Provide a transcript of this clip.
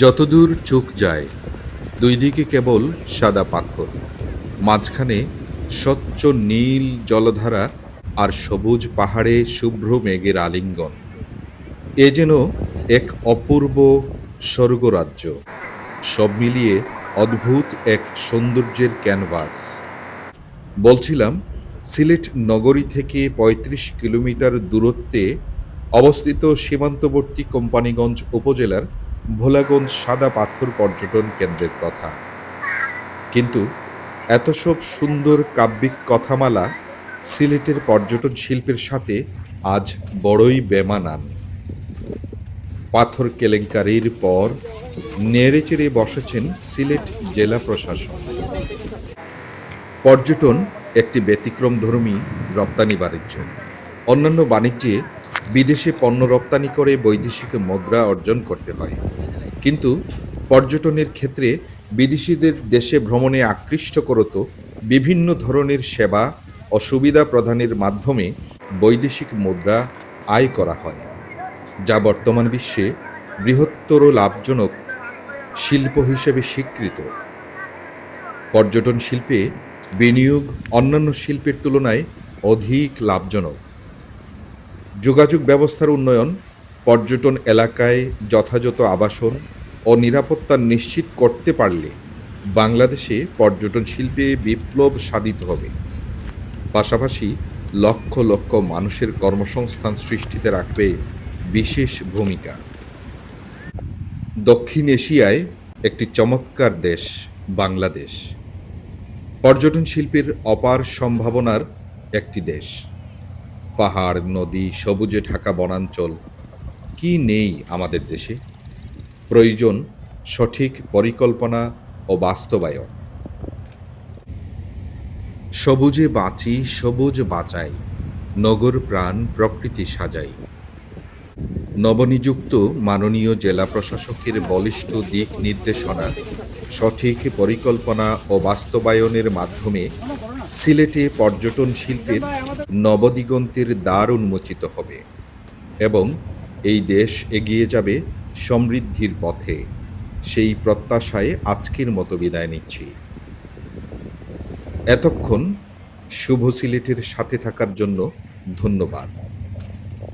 যতদূর চোখ যায়, দুই দিকে কেবল সাদা পাথর, মাঝখানে স্বচ্ছ নীল জলধারা আর সবুজ পাহাড়ে শুভ্র মেঘের আলিঙ্গন। এ যেন এক অপূর্ব স্বর্গরাজ্য। সব মিলিয়ে অদ্ভুত এক সৌন্দর্যের ক্যানভাস। বলছিলাম, সিলেট নগরী থেকে ৩৫ কিলোমিটার দূরত্বে অবস্থিত সীমান্তবর্তী কোম্পানিগঞ্জ উপজেলার ভোলাগঞ্জ সাদা পাথর পর্যটন কেন্দ্রের কথা। কিন্তু এত সব সুন্দর কাব্যিক কথামালা সিলেটের পর্যটন শিল্পের সাথে আজ বড়ই বেমানান। পাথর কেলেঙ্কারির পর নেড়ে চেড়ে বসেছেন সিলেট জেলা প্রশাসন। পর্যটন একটি ব্যতিক্রমধর্মী রপ্তানি বাণিজ্য। অন্যান্য বাণিজ্যে বিদেশে পণ্য রপ্তানি করে বৈদেশিক মুদ্রা অর্জন করতে হয়। কিন্তু পর্যটনের ক্ষেত্রে বিদেশিদের দেশে ভ্রমণে আকৃষ্ট করত বিভিন্ন ধরনের সেবা ও সুবিধা প্রদানের মাধ্যমে বৈদেশিক মুদ্রা আয় করা হয়, যা বর্তমান বিশ্বে বৃহত্তর লাভজনক শিল্প হিসেবে স্বীকৃত। পর্যটন শিল্পে বিনিয়োগ অন্যান্য শিল্পের তুলনায় অধিক লাভজনক। যোগাযোগ ব্যবস্থার উন্নয়ন, পর্যটন এলাকায় যথাযথ আবাসন ও নিরাপত্তা নিশ্চিত করতে পারলে বাংলাদেশে পর্যটন শিল্পে বিপ্লব সাধিত হবে। পাশাপাশি লক্ষ লক্ষ মানুষের কর্মসংস্থান সৃষ্টিতে রাখবে বিশেষ ভূমিকা। দক্ষিণ এশিয়ায় একটি চমৎকার দেশ, বাংলাদেশ। পর্যটন শিল্পের অপার সম্ভাবনার একটি দেশ। পাহাড়, নদী, সবুজে ঢাকা বনাঞ্চল। কি নেই আমাদের দেশে? প্রয়োজন সঠিক পরিকল্পনা ও বাস্তবায়ন। সবুজে বাঁচি, সবুজ বাঁচাই, নগর প্রাণ প্রকৃতি সাজাই। নবনিযুক্ত মাননীয় জেলা প্রশাসকের বলিষ্ঠ দিক নির্দেশনা, সঠিক পরিকল্পনা ও বাস্তবায়নের মাধ্যমে সিলেটে পর্যটন শিল্পের নবদিগন্তের দ্বার উন্মোচিত হবে এবং এই দেশ এগিয়ে যাবে সমৃদ্ধির পথে। সেই প্রত্যাশায় আজকের মতো বিদায় নিচ্ছি। এতক্ষণ শুভ সিলেটের সাথে থাকার জন্য ধন্যবাদ।